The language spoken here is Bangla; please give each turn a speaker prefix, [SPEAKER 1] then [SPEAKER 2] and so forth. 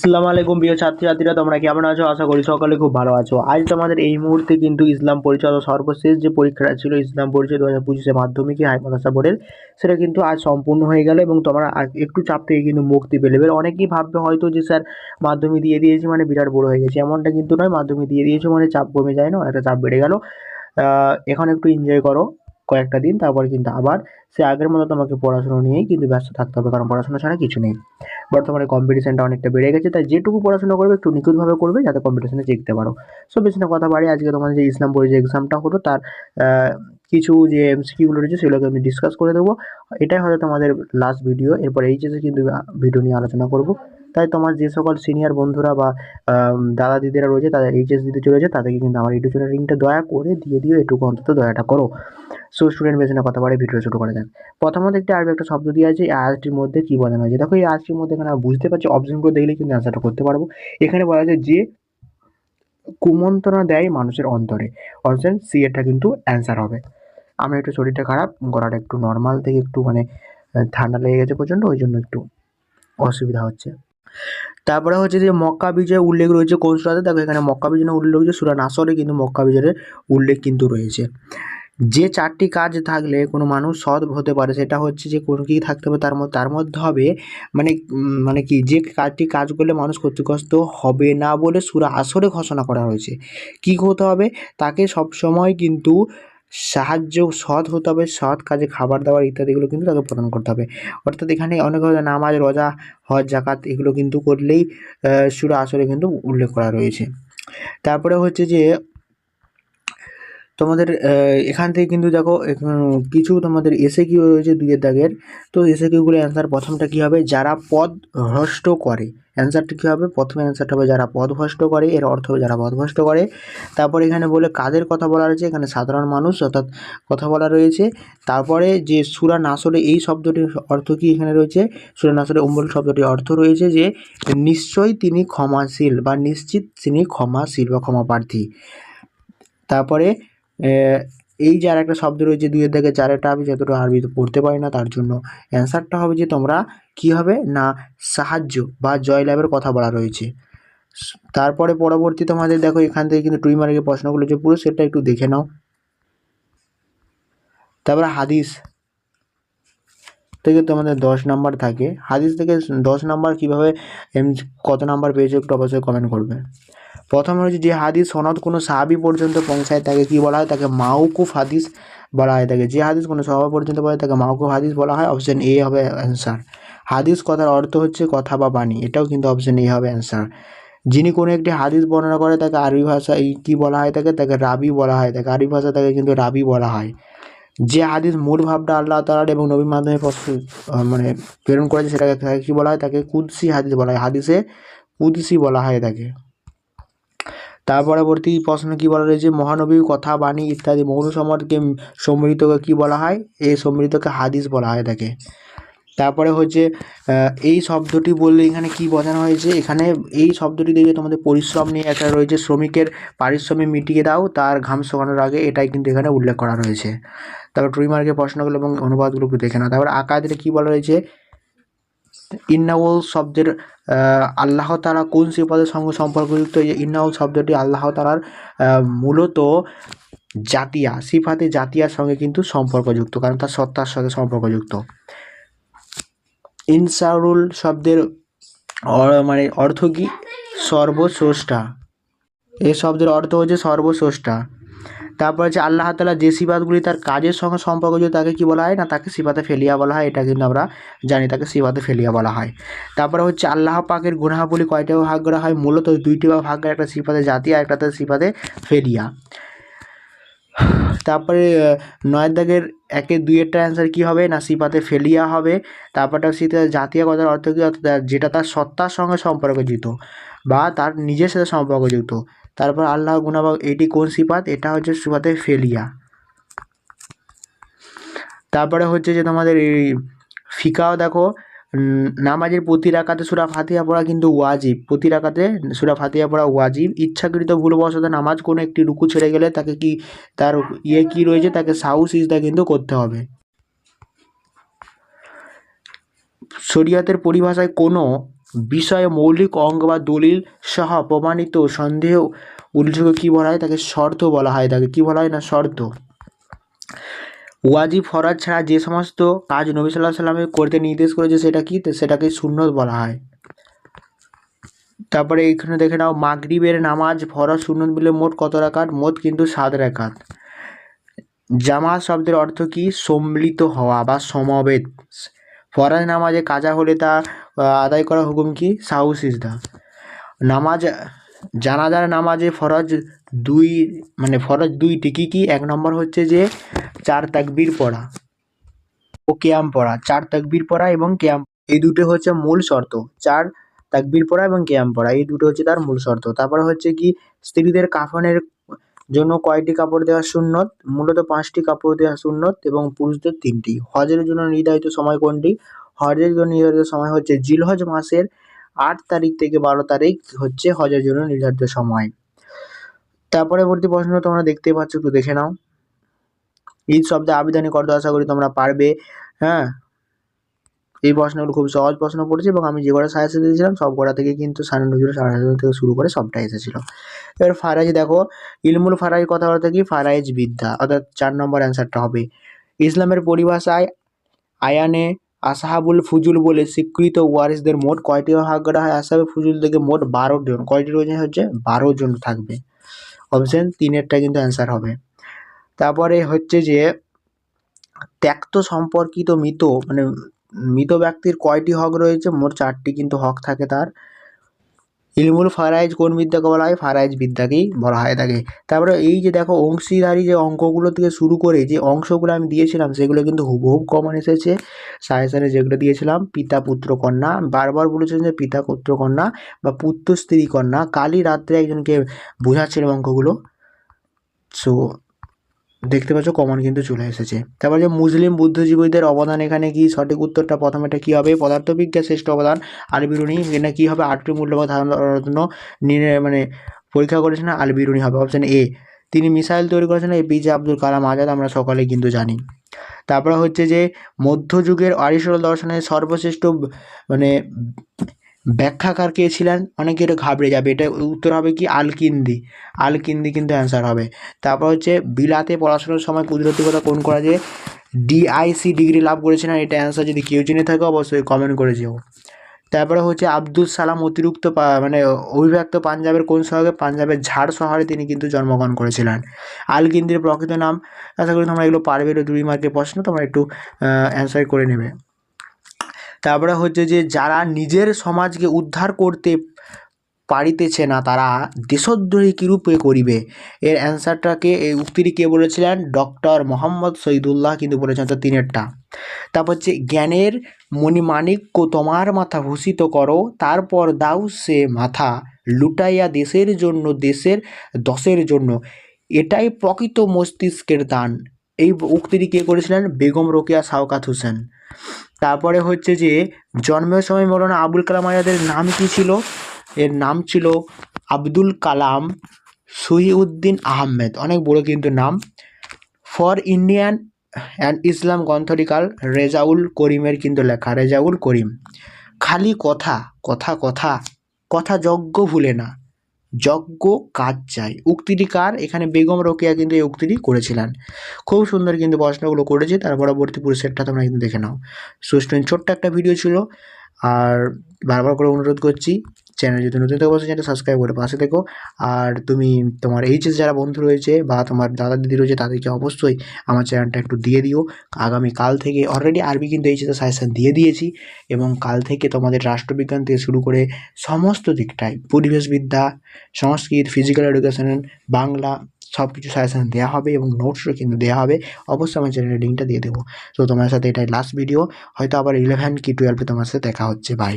[SPEAKER 1] আসসালামু আলাইকুম প্রিয় ছাত্রছাত্রীরা, তোমরা কেমন আছো? আশা করি সকলে খুব ভালো আছো। আজ তোমাদের এই মুহূর্তে কিন্তু ইসলাম পরিচয় সর্বশেষ যে পরীক্ষাটা ছিল ইসলাম পরিচয় দু হাজার পঁচিশে মাধ্যমিকে হাই বোর্ডের, সেটা কিন্তু আজ সম্পূর্ণ হয়ে গেল এবং তোমরা একটু চাপ থেকে কিন্তু মুক্তি পেলে। এবার অনেকেই ভাববে হয়তো যে, স্যার, মাধ্যমিক দিয়ে দিয়েছি মানে বিরাট বড় হয়ে গেছে। এমনটা কিন্তু নয়, মাধ্যমিক দিয়ে দিয়েছ মানে চাপ কমে যায়, না? একটা চাপ বেড়ে গেল। এখন একটু এনজয় করো কয়েকটা দিন, তারপর কিন্তু আবার সে আগের মতো তোমাকে পড়াশোনা নিয়েই কিন্তু ব্যস্ত থাকতে হবে, কারণ পড়াশোনা ছাড়া কিছু নেই। বর্তমানে কম্পিটিশনটা অনেকটা বেড়ে গেছে, তাই যেটুকু পড়াশোনা করবে একটু নিখুঁতভাবে করবে যাতে কম্পিটিশনে জিততে পারো। সো বেশি না কথা বাড়ি আজকে তোমাদের যে ইসলাম বই যে এক্সামটা হলো, তার কিছু যে এমসিকিউগুলো রয়েছে সেগুলোকে আমি ডিসকাস করে দেবো। এটাই হয়তো তোমাদের লাস্ট ভিডিও এরপর এইচএসে কিন্তু ভিডিও নিয়ে আলোচনা করব। তাই তোমার যে সকল সিনিয়র বন্ধুরা বা দাদা দিদিরা রয়েছে, তাদের এইচএস দিতে চলেছে, তাদেরকে কিন্তু আমার ইউটিউব চ্যানেল লিঙ্কটা দয়া করে দিয়ে দিও, এটুকু অন্তত দয়াটা করো। সো স্টুডেন্ট বেশি না কথা বলে ভিডিও শুরু করে দেন প্রথমত একটি আরবি একটা শব্দ দিয়ে আছে, এই মধ্যে কি বোঝানো হয়েছে দেখো, এই আয়াতটির মধ্যে এখানে বুঝতে পারছি অপশন করে দেখলে কিন্তু অ্যান্সারটা করতে পারব। এখানে বলা আছে যে, কুমন্ত্রণা দেয় মানুষের অন্তরে। অপশন সি এটা কিন্তু অ্যান্সার হবে। আমার একটু শরীরটা খারাপ, গলাটা একটু নর্মাল থেকে একটু মানে ঠান্ডা লেগে গেছে প্রচণ্ড, ওই জন্য একটু অসুবিধা হচ্ছে। তারপরে হচ্ছে যে মক্কা বিজয় উল্লেখ রয়েছে কোন সুরাতে? দেখো এখানে মক্কা বিজয় উল্লেখ রয়েছে, সুরা নাসরে কিন্তু মক্কা বিজয়ের উল্লেখ কিন্তু রয়েছে। যে চারটি কাজ থাকলে কোনো মানুষ সৎ হতে পারে, সেটা হচ্ছে যে কোন কী থাকতে হবে, তার মধ্যে তার মধ্যে হবে মানে মানে কি? যে কাজটি কাজ করলে মানুষ ক্ষতিগ্রস্ত হবে না বলে সুরা আসরে ঘোষণা করা হয়েছে। কী হতে হবে? তাকে সবসময় কিন্তু সাহায্য, সৎ হতে হবে, সৎ কাজে খাবার দাবার ইত্যাদিগুলো কিন্তু তাকে প্রদান করতে হবে। অর্থাৎ এখানে অনেক নামাজ, রোজা, হজ জাকাত এগুলো কিন্তু করলেই সুরা আসরে কিন্তু উল্লেখ করা রয়েছে। তারপরে হচ্ছে যে তোমাদের এখান থেকে কিন্তু দেখো কিছু তোমাদের এসে কিউ রয়েছে দুইয়ের দাগের। তো এসে কিউগুলো অ্যান্সার প্রথমটা কী হবে? যারা পদ ভ্রষ্ট করে। অ্যান্সারটা কী হবে? প্রথম অ্যান্সারটা হবে যারা পদ ভ্রষ্ট করে, এর অর্থ হবে যারা পদ ভ্রষ্ট করে। তারপর এখানে বলে কাদের কথা বলা রয়েছে? এখানে সাধারণ মানুষ অর্থাৎ কথা বলা রয়েছে। তারপরে যে সুরা নাসরে, এই শব্দটির অর্থ কি এখানে রয়েছে? সুরা নাসরে অম্বল শব্দটির অর্থ রয়েছে যে, নিশ্চয়ই তিনি ক্ষমাশীল বা নিশ্চিত তিনি ক্ষমাশীল বা ক্ষমাপ্রার্থী তারপরে এই যে আর একটা শব্দ রয়েছে দুইয়ের দিকে চারেটা আমি যতটা আরবিতে পড়তে পারি না তার জন্য অ্যান্সারটা হবে যে তোমরা কি হবে না সাহায্য বা জয়লাভের কথা বলা রয়েছে। তারপরে পরবর্তী তোমাদের দেখো এখান থেকে কিন্তু টুই মার্কের প্রশ্নগুলো যে পুরো সেটা একটু দেখে নাও। তারপরে হাদিস থেকে তোমাদের দশ নাম্বার থাকে। হাদিস থেকে দশ নাম্বার কীভাবে এম- কত নাম্বার পেয়েছে একটু অবশ্যই কমেন্ট করবে। প্রথম রয়েছে যে হাদিস সনদ কোনো সাহাবি পর্যন্ত পৌঁছায়, তাকে কি বলা হয়? তাকে মাউকুফ হাদিস বলা হয়। তাকে যে হাদিস কোনো সাহাবা পর্যন্ত বলে তাকে মাউকুফ হাদিস বলা হয়। অপশন এ হবে অ্যান্সার হাদিস কথার অর্থ হচ্ছে কথা বা বাণী। এটাও কিন্তু অপশন এ হবে অ্যান্সার যিনি কোনো একটি হাদিস বর্ণনা করে, তাকে আরবি ভাষায় কী বলা হয় তাকে? তাকে রাবি বলা হয়। তাকে আরবি ভাষা তাকে কিন্তু রাবি বলা হয়। যে হাদিস মূল ভাবটা আল্লাহ তালার এবং নবীর মাধ্যমে মানে প্রেরণ করেছে, সেটাকে তাকে কী বলা হয়? তাকে কুদ্সি হাদিস বলা হয়। হাদিসে কুদ্সি বলা হয় তাকে। তার পরবর্তী প্রশ্ন কী বলা রয়েছে? মহানবীর কথা, বাণী ইত্যাদি মৌন সম্পদকে সম্মিলিতকে কী বলা হয়? এই সম্মিলিতকে হাদিস বলা হয় তাকে তারপরে হচ্ছে এই শব্দটি বললে এখানে কি বোঝানো হয়েছে? এখানে এই শব্দটি দেখে তোমাদের পরিশ্রম নিয়ে একটা রয়েছে। শ্রমিকের পারিশ্রমিক মিটিয়ে দাও, তার ঘাম শোকানোর আগে। এটাই কিন্তু এখানে উল্লেখ করা রয়েছে। তারপর টুইমার্কের প্রশ্নগুলো এবং অনুবাদগুলো দেখে নাও। তারপর আকাদের কী বলা রয়েছে? ইন্নাউল শব্দের আল্লাহ তারা কোন সিফাতের সঙ্গে সম্পর্কযুক্ত? এই ইন্নাউল শব্দটি আল্লাহ আহ, মূলত জাতিয়া সিফাতে জাতিয়ার সঙ্গে কিন্তু সম্পর্কযুক্ত কারণ তার সত্তার সঙ্গে সম্পর্কযুক্ত। ইনসারুল শব্দের মানে অর্থ কি? সর্বস্রষ্টা। এ শব্দের অর্থ হচ্ছে সর্বস্রষ্টা। তারপর হচ্ছে আল্লাহ তালা যে সিফাতগুলি তার কাজের সঙ্গে সম্পর্কযুক্ত তাকে কি বলা হয় না, তাকে সিফাতে ফেলিয়া বলা হয়, এটা কিন্তু আমরা জানি, তাকে সিফাতে ফেলিয়া বলা হয়। তারপরে হচ্ছে আল্লাহ পাকের গুনাহাবলী কয়টা ভাগ করা হয়? মূলত দুইটি বা ভাগ করা একটা সিফাতে জাতি আর একটাতে সিফাতে ফেলিয়া। তারপরে নয়ের দাগের একে দুইয়েরটা অ্যান্সার কী হবে? না সিপাতে ফেলিয়া হবে। তারপরটা সিফাতে জাতীয় কথার অর্থ কী? অর্থাৎ যেটা তার সত্তার সঙ্গে সম্পর্কযুক্ত বা তার নিজের সাথে সম্পর্কযুক্ত। তারপর আল্লাহ গুণাবাগ এটি কোন সিফাত? এটা হচ্ছে সিফাতে ফেলিয়া। তারপরে হচ্ছে যে তোমাদের এই ফিকাও দেখো নামাজের প্রতি রাকাতে সুরা ফাতিহা পড়া কিন্তু ওয়াজিব। প্রতি রাকাতে সুরা ফাতিহা পড়া ওয়াজিব। ইচ্ছাকৃত ভুলবশত নামাজ কোনো একটি রুকু ছেড়ে গেলে তাকে কি, তার ইয়ে কি রয়েছে, তাকে সাউ সিজদা কিন্তু করতে হবে। শরিয়াতের পরিভাষায় কোনো বিষয়ে মৌলিক অঙ্গ বা দলিল সহ প্রমাণিত সন্দেহ উল্লেখযোগ্য কী বলা হয়? তাকে শর্ত বলা হয়। তাকে কী বলা হয় না? শর্ত। ওয়াজিব, ফরাজ ছাড়া যে সমস্ত কাজ নবী সাল্লাহ সাল্লামে করতে নির্দেশ করেছে সেটা কি? সেটাকে সুন্নত বলা হয়। তারপরে এইখানে দেখে নাও, মাগরিবের নামাজ ফরজ, সুন্নত মিলে মোট কত রাকাত? মোট কিন্তু সাত রাকাত। জামাত শব্দের অর্থ কি? সম্মিলিত হওয়া বা সমবেত। ফরজ নামাজে কাজা হলে তা আদায় করা হুকুম কি? সাহু সিজদা নামাজ, জানাজার নামাজে ফরজ দুই মানে ফরজ দুইটি কি কি? এক নম্বর হচ্ছে যে চার তাকবীর পড়া ও কেয়াম পড়া। চার তাকবীর পড়া এবং কেয়াম, এই দুটো হচ্ছে মূল শর্ত। চার তাকবীর পড়া এবং কেয়াম পড়া, এই দুটো হচ্ছে তার মূল শর্ত। তারপরে হচ্ছে কি? স্ত্রীদের কাফনের জন্য কয়টি কাপড় দেওয়া সুন্নত? মূলত পাঁচটি কাপড় দেওয়া সুন্নত এবং পুরুষদের তিনটি। হজের জন্য নির্ধারিত সময় কোনটি? হজের জন্য নির্ধারিত সময় হচ্ছে জিলহজ মাসের আট তারিখ থেকে বারো তারিখ হচ্ছে হজের জন্য নির্ধারিত সময়। তারপরে পরবর্তী প্রশ্ন তোমরা দেখতেই পাচ্ছ, একটু দেখে নাও। ঈদ শব্দে আবেদনিক অর্থ আশা করি তোমরা পারবে। হ্যাঁ এই প্রশ্নগুলো খুব সহজ প্রশ্ন পড়েছে এবং আমি যে কটা সাজেশন দিয়েছিলাম, সব কটা থেকে কিন্তু সানি নজরুল সাড়ে সাতশো থেকে শুরু করে সবটাই এসেছিল। এবার ফারাইজ দেখো, ইলমুল ফারাইজ কথাবার্তা কি? ফারাইজ বিদ্যা, অর্থাৎ চার নম্বর অ্যান্সারটা হবে। ইসলামের পরিভাষায় আয়ানে আসাহাবুল ফুজুল বলে স্বীকৃত ওয়ারিসদের মোট কয়টি ভাগ করা হয়? আসাহাবুল ফুজুল থেকে মোট বারো জন। কয়টি রয়েছে? হচ্ছে বারো জন থাকবে। অপশন তিনেরটা কিন্তু অ্যান্সার হবে। তারপরে হচ্ছে যে, ত্যাক্ত সম্পর্কিত মৃত মানে মৃত ব্যক্তির কয়টি হক রয়েছে? মোট চারটি কিন্তু হক থাকে তার। ইলমুল ফারাইজ কোন বিদ্যাকে বলা হয়? ফারাইজ বিদ্যাকেই বলা হয় থাকে তারপরে এই যে দেখো অংশীদারি যে অঙ্কগুলো থেকে শুরু করে যে অংশগুলো আমি দিয়েছিলাম, সেগুলো কিন্তু হুবহুব কমন এসেছে। সাজেশনে যেগুলো দিয়েছিলাম, পিতা, পুত্র, কন্যা। বারবার বলেছেন যে পিতা, পুত্র, কন্যা বা পুত্র, স্ত্রী, কন্যা। কালই রাত্রে একজনকে বোঝাচ্ছিলাম অঙ্কগুলো। সো দেখতে পাচ্ছ কমন কিন্তু চলে এসেছে। তারপর যে মুসলিম বুদ্ধিজীবীদের অবদান এখানে কি? সঠিক উত্তরটা প্রথমেটা কি হবে? পদার্থবিজ্ঞান শ্রেষ্ঠ অবদান। আল বিরুনি এখানে কি হবে? আটটি মূল্যবান ধারণা করার জন্য মানে পরীক্ষা করেছেন আল বিরুনি হবে। অপশন এ তিনি মিসাইল তৈরি করেছেন এপিজে আব্দুল কালাম আজাদ, আমরা সকলে কিন্তু জানি। তারপরে হচ্ছে যে, মধ্যযুগের আরিস্টল দর্শনের সর্বশ্রেষ্ঠ মানে ব্যাখ্যাকার কে ছিলেন? অনেকে এটা ঘাবড়ে যাবে। এটা উত্তর হবে কি? আলকিন্দি। আলকিন্দি কিন্তু অ্যান্সার হবে। তারপর হচ্ছে বিলাতে পড়াশোনার সময় কুদরতি কথা কোন করা যে ডিআইসি ডিগ্রি লাভ করেছিলেন, এটা অ্যান্সার যদি কেউ জেনে থাকে অবশ্যই কমেন্ট করে যেও। তারপরে হচ্ছে আব্দুল সালাম অতিরিক্ত মানে অভিব্যক্ত পাঞ্জাবের কোন শহরে? পাঞ্জাবের ঝাড় শহরে তিনি কিন্তু জন্মগ্রহণ করেছিলেন। আলকিন্দির প্রকৃত নাম। আশা করি তোমরা এগুলো পারবে দুই মার্কের প্রশ্ন, তোমরা একটু অ্যান্সার করে নেবে। তারপরে হচ্ছে যে যারা নিজের সমাজকে উদ্ধার করতে পারিতেছে না, তারা দেশদ্রোহী কীরূপে করিবে? এর অ্যান্সারটাকে এই উক্তিটি কে বলেছিলেন? ডক্টর মোহাম্মদ শহীদুল্লাহ কিন্তু বলেছেন তো তিনেরটা। তারপর হচ্ছে, জ্ঞানের মণিমাণিক্য তোমার মাথা ভূষিত করো, তারপর দাও সে মাথা লুটাইয়া দেশের জন্য, দেশের দশের জন্য। এটাই প্রকৃত মস্তিষ্কের দান। এই উক্তিটি কে করেছিলেন? বেগম রোকেয়া সাওকাত হোসেন। তারপরে হচ্ছে যে জন্মের সময় মৌলানা আবুল কালাম আজাদের নাম কী ছিল? এর নাম ছিল আব্দুল কালাম সহিউদ্দিন আহমেদ। অনেক বড় কিন্তু নাম। ফর ইন্ডিয়ান অ্যান্ড ইসলাম গ্রন্থটিকাল রেজাউল করিমের কিন্তু লেখা, রেজাউল করিম। খালি কথা কথা কথা কথা যজ্ঞ ভুলে না। যজ্ঞ কাজ চাই। উক্তিটি কার এখানে বেগম রোকেয়া কিন্তু এই উক্তিটি করেছিলেন। খুব সুন্দর কিন্তু প্রশ্নগুলো করেছে, তার পরবর্তী পুরো সেটটা তোমরা কিন্তু দেখে নাও। সুস্টেন ছোট্ট একটা ভিডিও ছিল আর বারবার করে অনুরোধ করছি চ্যানেল যদি নতুন থেকে, অবশ্যই চ্যানেল সাবস্ক্রাইব করে পাশে থেকো। আর তুমি তোমার এইচএস যারা বন্ধু রয়েছে বা তোমার দাদা দিদি রয়েছে, তাদেরকে অবশ্যই আমার চ্যানেলটা একটু দিয়ে দিও। আগামী কাল থেকে অলরেডি আরবি কিন্তু এইচএসের সাজেশন দিয়ে দিয়েছি এবং কাল থেকে তোমাদের রাষ্ট্রবিজ্ঞান থেকে শুরু করে সমস্ত দিকটাই পরিবেশবিদ্যা, সংস্কৃত ফিজিক্যাল এডুকেশন বাংলা সব কিছু সাজেশান দেওয়া হবে এবং নোটসও কিন্তু দেওয়া হবে। অবশ্যই আমার চ্যানেলের লিঙ্কটা দিয়ে দেবো। তো তোমার সাথে এটাই লাস্ট ভিডিও হয়তো আবার ইলেভেন কি টুয়েলভে তোমার সাথে দেখা হচ্ছে। বাই